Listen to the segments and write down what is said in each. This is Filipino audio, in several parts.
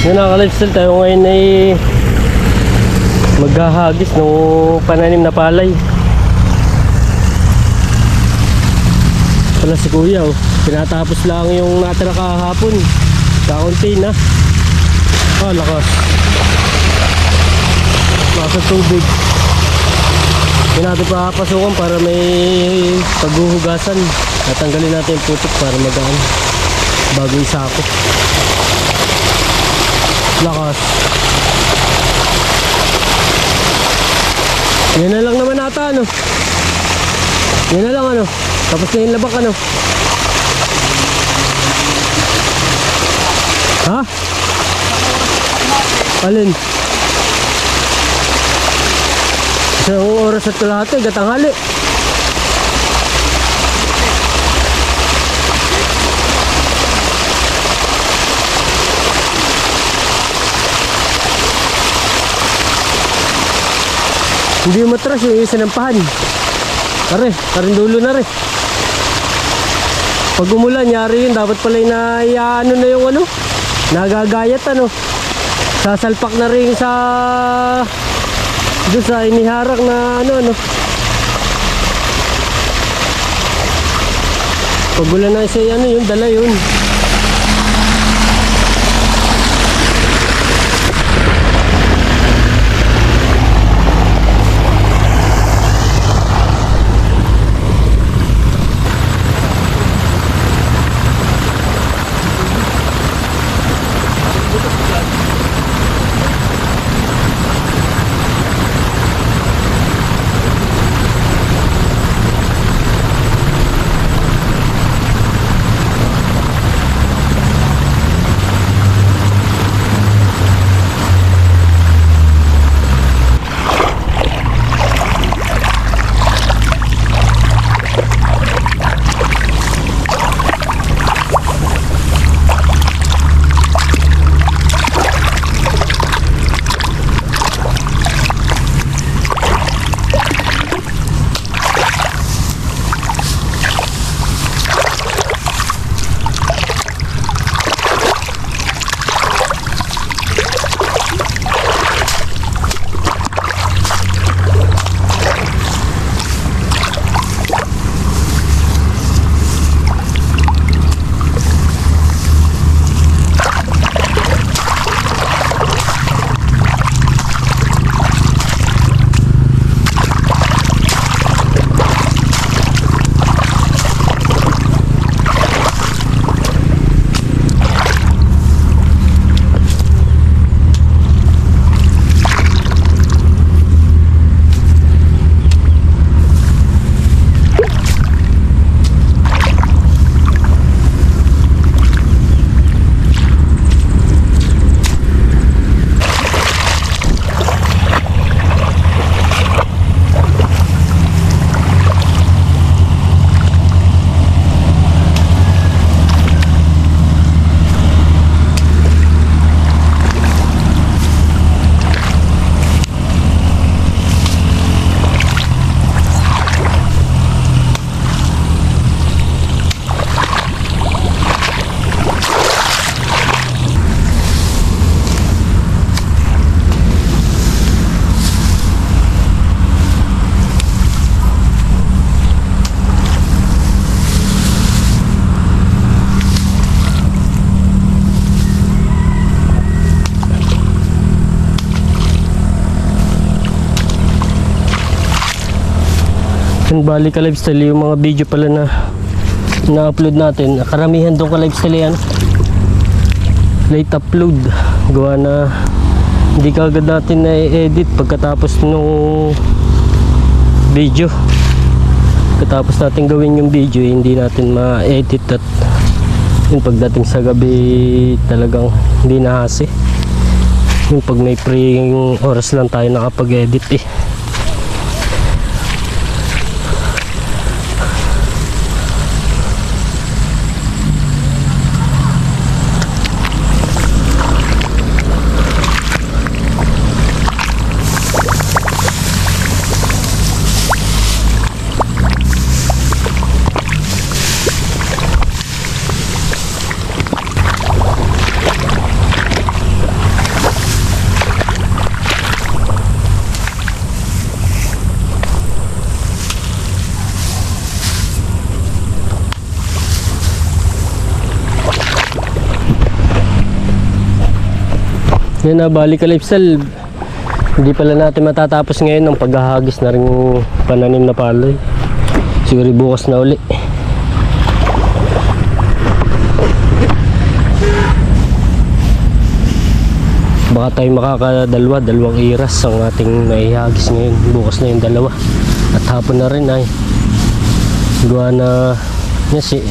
Yun mga ka-lifestyle tayo ngayon ay maghahagis ng pananim na palay. Wala si kuya oh. Pinatapos lang yung natira kahapon. Kaunti na. Ah, lakas. Lakas ng tubig. Hindi natin papasukan para may paghuhugasan. Tatanggalin natin yung putik para magaan. Bago isako. Lakas. Yan na lang naman ata ano. Yan na lang ano. Tapos na yung labak ano. Ha? Alin? Isang oras at kalahati, gatanghali. Hindi matras yung isa ng pahan. Pare, parin dulo na rin. Pag umulan, yari yun. Dapat pala na ano na yung ano. Nagagayat ano. Sasalpak na rin sa doon sa iniharak na ano ano. Pag ulan na isa ano yun, dala yun. Bali ka lifestyle, yung mga video pala na na-upload natin. Karamihan doon ka lifestyle yan. Late upload. Gawa na hindi ka agad natin na-edit pagkatapos nung video. Pagkatapos natin gawin yung video, eh, hindi natin ma-edit at yung pagdating sa gabi talagang hindi nahasi. Yung pag may free oras lang tayo nakapag-edit eh. Yan na, bali ka lifestyle. Hindi pala natin matatapos ngayon ng paghahagis na rin pananim na palay. Siguro bukas na uli. Baka tayo makakadalwa, dalawang iras ang ating naihagis ngayon. Bukas na yung dalawa. At hapon na rin ay. Gawa na si,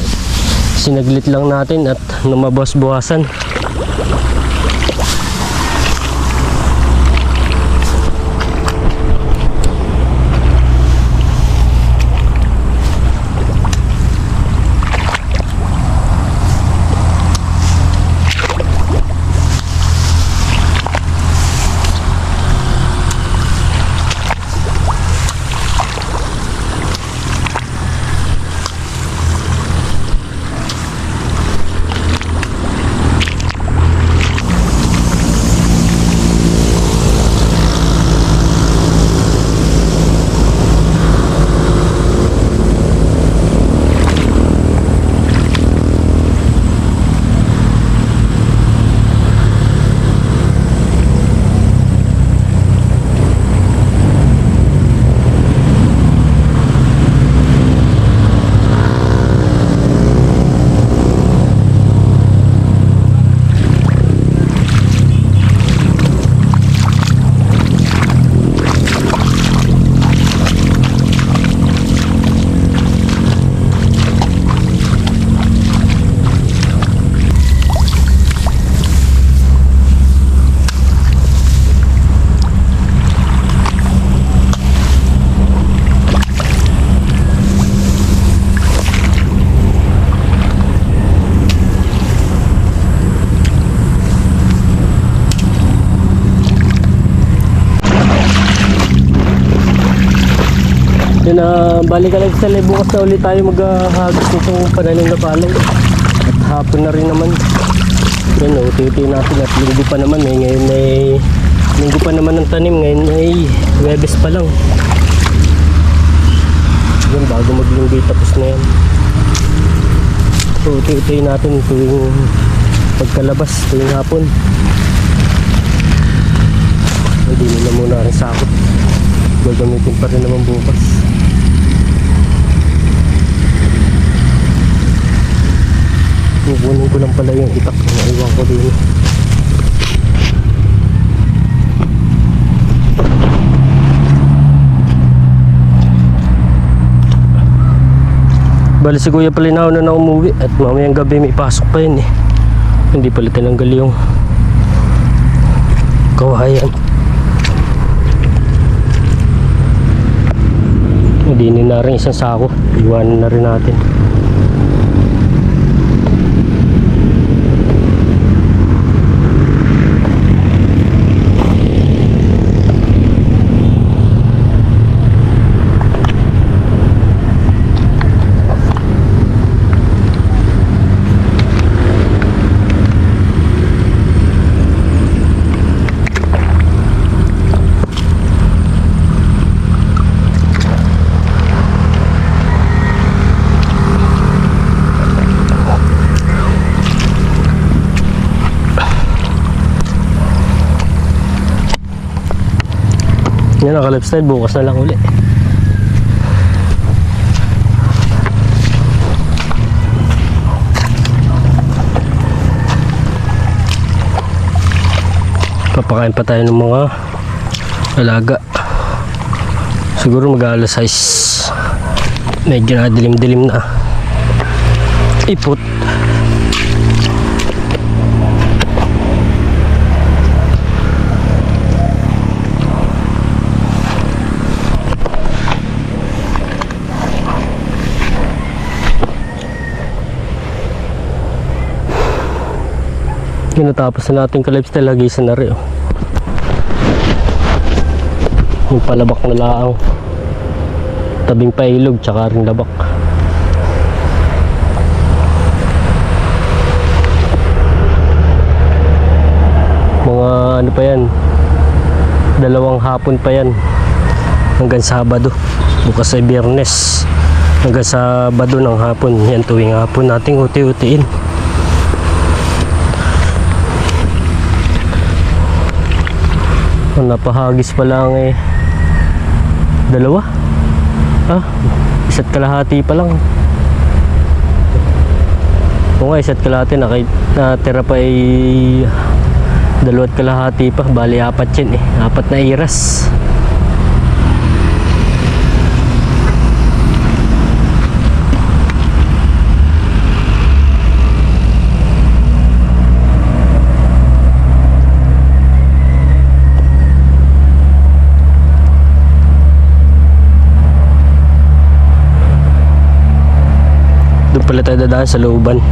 sinaglit lang natin at numabas-buwasan. Yun na, balik ka lang sa. Bukas na ulit tayo maghahagis nitong pananim na palay. At hapon na rin naman. Yan o, titi natin at linggo pa naman eh. Ngayon ay, linggo pa naman ang tanim. Ngayon ay, webes pa lang. Yan, bago maglinggo tapos na yan. So, titi natin tuwing pagkalabas, tuwing hapon. Hindi nila muna rin sakot. Gagamitin pa rin naman bukas. Kukunin ko lang pala yung itak na iwan ko din. Bali si Kuya pala na na umuwi at mamayang gabi may pasok pa yun eh. Hindi pala tinanggal yung kawayan. Hindi na rin isang sako. Iwanan na rin natin. Yan ang lifestyle bukas na lang uli. Papakain pa tayo ng mga alaga. Siguro mag alas 6. Medyo na dilim-dilim na. Ipot. Yun, na natin ka-lifestyle, hagisan na rin. Oh. Yung palabak na laang. Tabing pailog, tsaka rin labak. Mga ano pa yan, dalawang hapon pa yan. Hanggang Sabado. Bukas ay Biyernes. Hanggang Sabado ng hapon. Yan tuwing hapon nating uti-utiin. Ang napahagis pa lang eh. Dalawa? Ah, isa't kalahati pa lang. Oo nga, isa't kalahati. Nakay, natira pa ay dalawat kalahati pa. Bali, apat yan eh. Apat na iras. Pala tayo dadaan sa looban.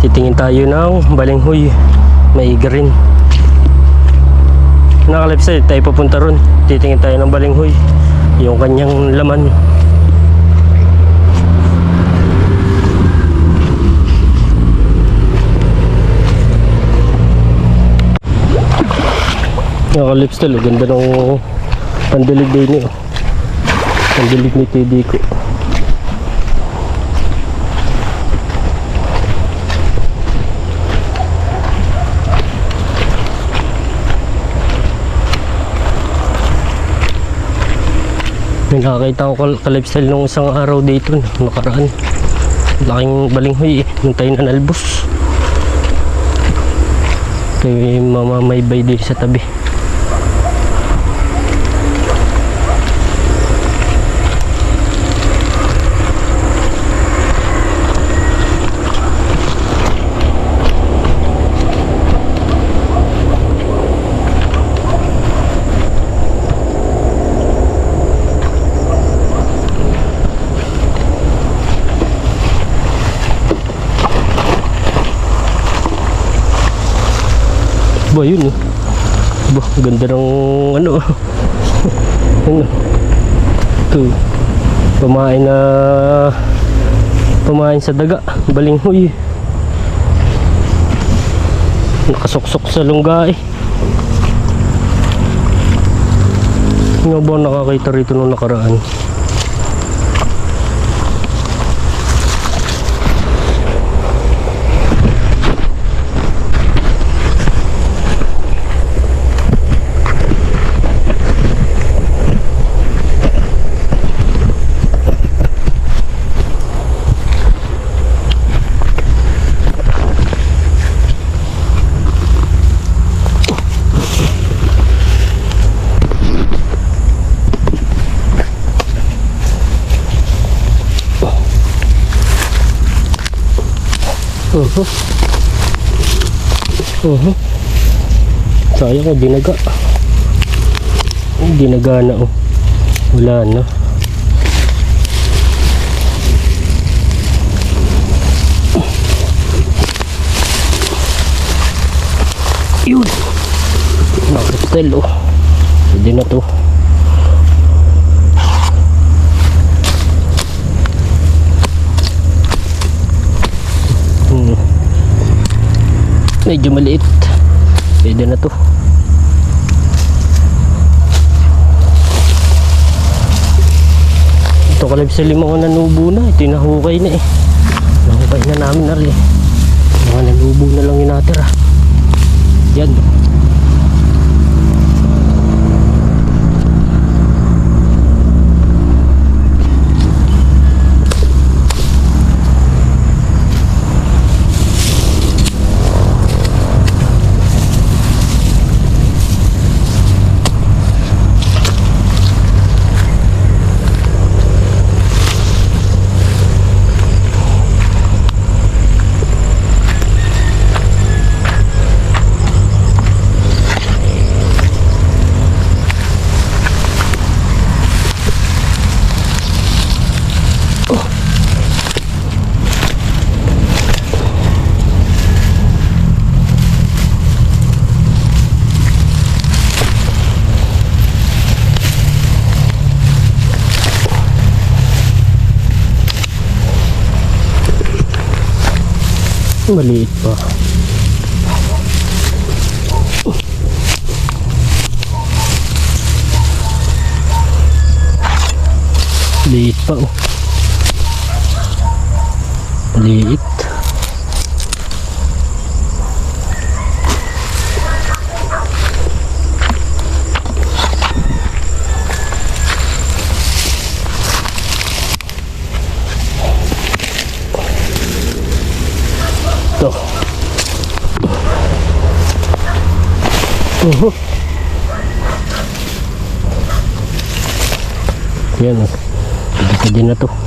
Titingin tayo ng balinghoy. Maiga rin. Naka-left side, tayo papunta ron. Titingin tayo ng balinghoy. Yung kanyang laman. Style, oh. ganda ng pandilig din niyo. Pandilig ni TD ko. May nakakita ko kal- nung isang araw dito na nakaraan. Laking balinghoy eh, nung tayo nanalbos. Ito yung mamamaybay din sa tabi. Ba yun eh. Ba, ganda ng ano. ano. Ito. Pamain na pamain sa daga. Balinghoy. Nakasuksok sa lungga eh. Nga ba nakakita rito nung nakaraan? Uh-huh. Uh-huh. Sayang ko, dinaga. Dinaga na oh. Wala na. Yun. Nakastel oh. Pwede na to. Medyo maliit. Pwede na to. Ito kalab sa limang nanubo na. Ito yung nahukay na eh. Nahukay na namin na rin. Mga nanubo na lang yung natira. Yan. Maliit pa. Liit pa oh. Liit. Uhu. Yan oh. Pwede na to.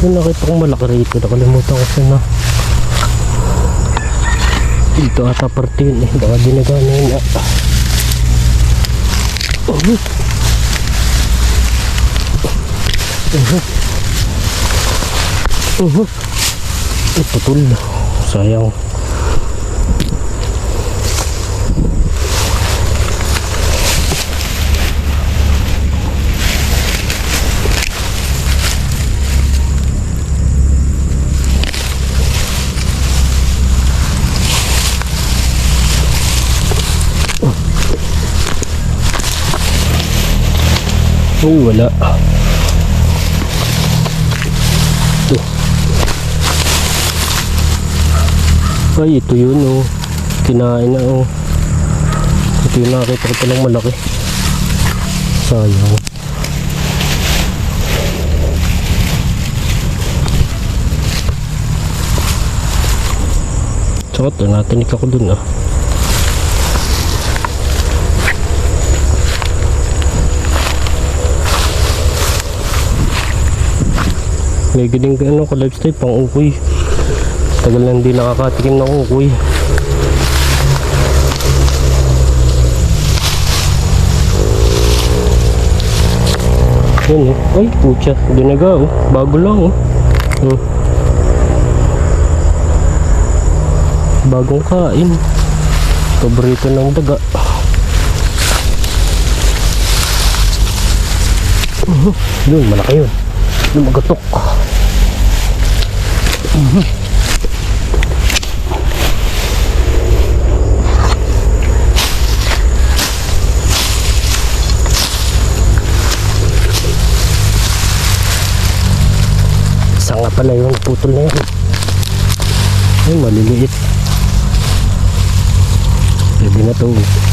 Sabi nakita kong malaki rito. Nakalimutan ko siya na. Dito ata parte yun eh. Baka dinagana yun ata. Uh-huh. Uh-huh. Uh-huh. Ay, putol. Sayang. Uy, wala. Ito. Ay, ito yun oh. Kinain na oh. Ito yung nakita ko palang malaki. Sayang. Tsaka ito, natinik ako dun ah. May galing ka ano, ka-lifestyle pang ukoy. Tagal na hindi nakakatikim ng ukoy. Yan eh. Ay, putya. Dinaga oh. Bago lang oh. Hmm. Bagong kain. Paborito ng daga. Uh, yun, malaki yun. Lumagatok. Isa nga pala yung putol na yun. Ay, maliliit. Pwede na to.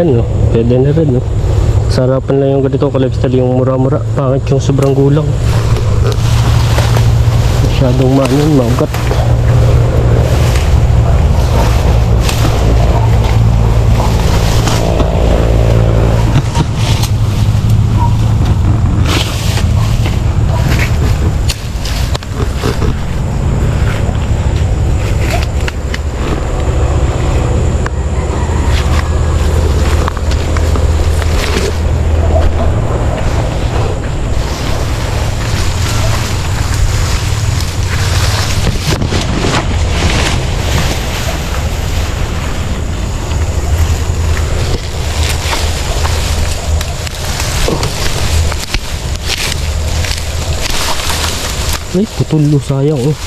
Yan no, pwede na rin no. Sarapan lang yung ganito ka-lifestyle yung mura-mura. Pangit yung sobrang gulang. Masyadong maanin, maugat. Ay, putulo sayang oh.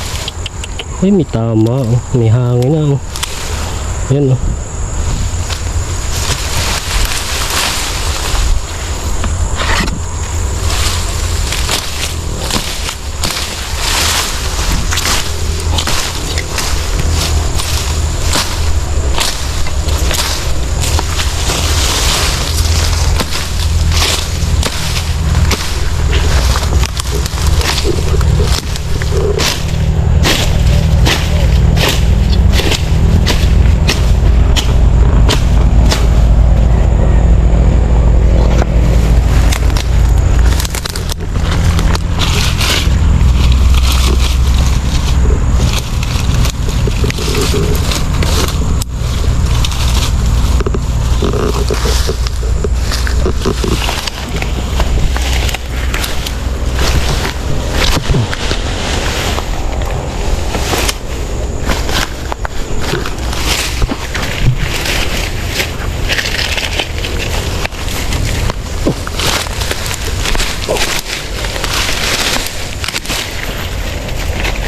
Ay, may tama oh. May hangin na oh. Yan oh.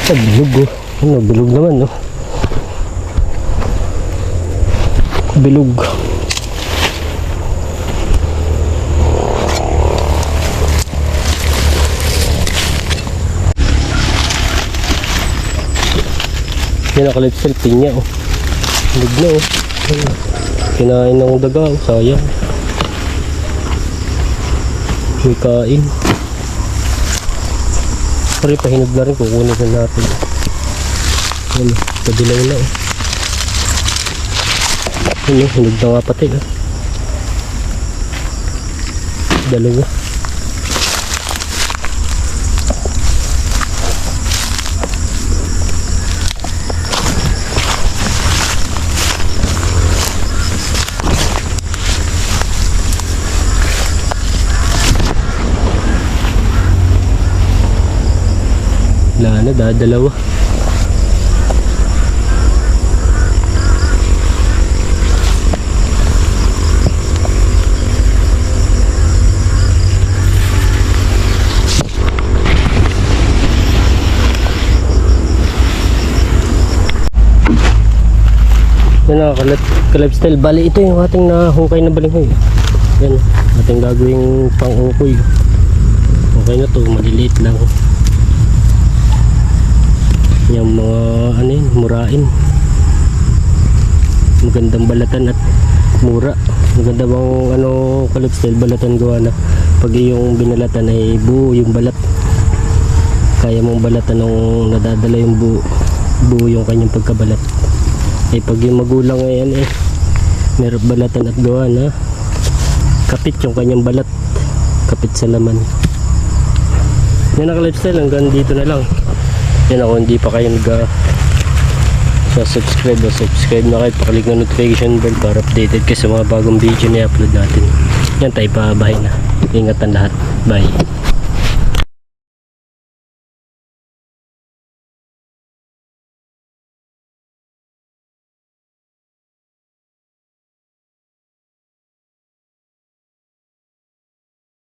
Ay, bilog oh. Ano, bilog naman no. Bilog. Yan ang kalipsel, pinya oh. Bilog na oh. Kinain ng daga oh, sayang. May kain. Pare, pahinog na rin. Kukunin na natin. Ano, padilaw na eh. Ano, hinog na nga pati eh. Dalawa. Wala na, dadalawa. Yan na, kalipstyle. Bali, ito yung ating nahukay na balinghoy. Yan, ating gagawing pang-ukoy. Okay na to, maliliit lang. Yung mga ano yun, murain. Magandang balatan at mura. Maganda bang ano kalipstyle balatan gawa na pag yung binalatan ay buo yung balat. Kaya mong balatan nung nadadala yung buo, buo yung kanyang pagkabalat. Eh pag yung magulang ngayon eh meron balatan at gawa na kapit yung kanyang balat. Kapit sa laman. Yan ang lifestyle hanggang dito na lang. Yan ako hindi pa kayo nag ah, subscribe o subscribe na kayo. Pakalik na notification bell para updated kayo sa mga bagong video na i-upload natin. Yan tayo pa bahay na. Ingatan lahat. Bye